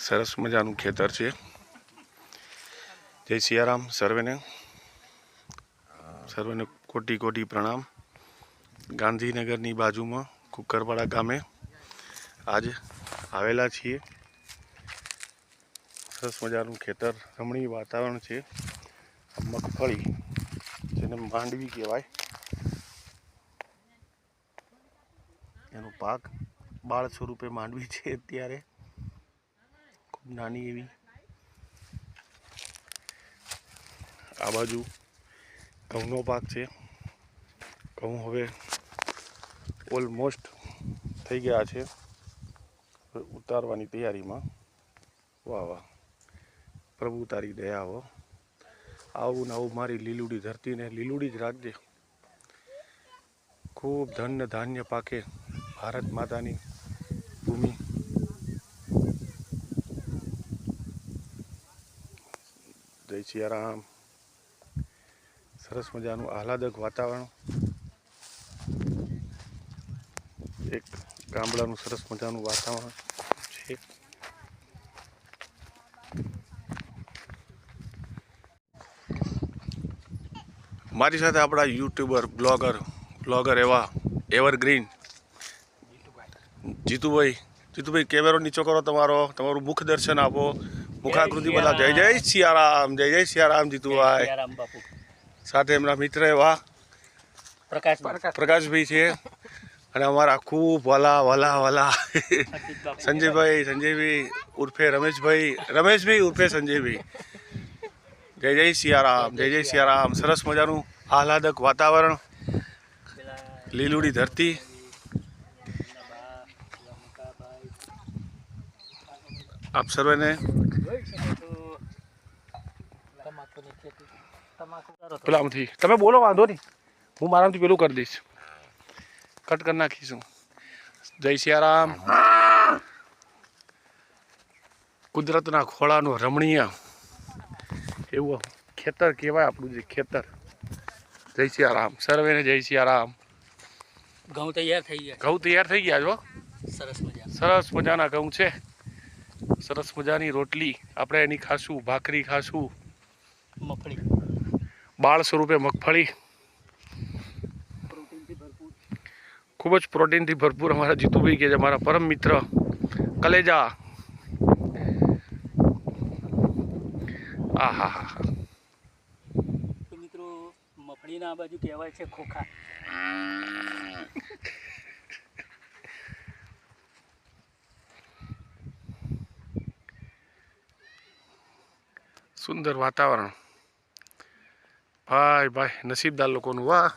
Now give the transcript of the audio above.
સરસ મજાનું ખેતર છે. જય સિયારામ સર્વેને. સર્વેને કોટી કોટી પ્રણામ. ગાંધીનગરની બાજુમાં કુકરવાડા ગામે આજે આવેલા છીએ. સરસ મજાનું ખેતર, રમણીય વાતાવરણ છે. મગફળી જેને માંડવી કહેવાય. એનો પાક બાળ સ્વરૂપે માંડવી છે અત્યારે. ખૂબ નાની એવી. આ બાજુ ઘઉંનો પાક છે. ઘઉં હવે ઓલમોસ્ટ થઈ ગયા છે. ઉતારવાની તૈયારીમાં. વાહ વાહ. પ્રભુ તારી દયા હો. આવું ને આવું મારી લીલુડી ધરતીને લીલુડી જ રાખજે. ખૂબ ધન્ય ધાન્ય પાકે ભારત માતાની ભૂમિ. જય સિયારામ. સરસ મજાનું આહલાદક વાતાવરણ. એક ગામડાનું સરસ મજાનું વાતાવરણ છે. મારી સાથે આપણા યુટ્યુબર, બ્લોગર બ્લોગર એવા એવરગ્રીન. જીતુભાઈ જીતુભાઈ, કેમેરો નીચો કરો તમારો, તમારું મુખ દર્શન આપો. મુખાકૃતિ બધા જય જય સિયારામ. જય જય સિયારામ જીતુભાઈ. સાથે એમના મિત્ર એવા પ્રકાશ પ્રકાશભાઈ. છે. અને અમારા ખૂબ વાલા વાલા વાલા. સંજયભાઈ સંજયભાઈ ઉર્ફે રમેશભાઈ. રમેશભાઈ ઉર્ફે સંજયભાઈ. જય જય સિયારામ જય જય સિયારામ. સરસ મજાનું આહલાદક વાતાવરણ. લીલુડી ધરતી. આપ સર્વેને પેલામાંથી તમે બોલો વાંધો નહીં. હું મારામાંથી પેલું કરી દઈશ. કટ કરી નાખીશું. જય સિયારામ. કુદરતના ખોળાનું રમણીય. એવું ખેતર કહેવાય આપણું જે ખેતર. જય સિયારામ. સર્વેને જય સિયારામ. ઘઉં તૈયાર થઈ ગયા. ઘઉં તૈયાર થઈ ગયા છો? સરસ મજા સરસ મજાના ઘઉં છે. સરસ મજાની રોટલી. આપણે એની ખાશું ભાખરી ખાશું. મગફળી. બાળ સ્વરૂપે મગફળી. ખૂબ જ પ્રોટીનથી ભરપૂર અમારા જીતુભાઈ કે છે મારા પરમ મિત્ર. કલેજા. આ હા હા. મિત્રો મફળીના આ બાજુ કહેવાય છે ખોખા. સુંદર વાતાવરણ. ભાઈ ભાઈ નસીબદાર લોકોનું વાહ.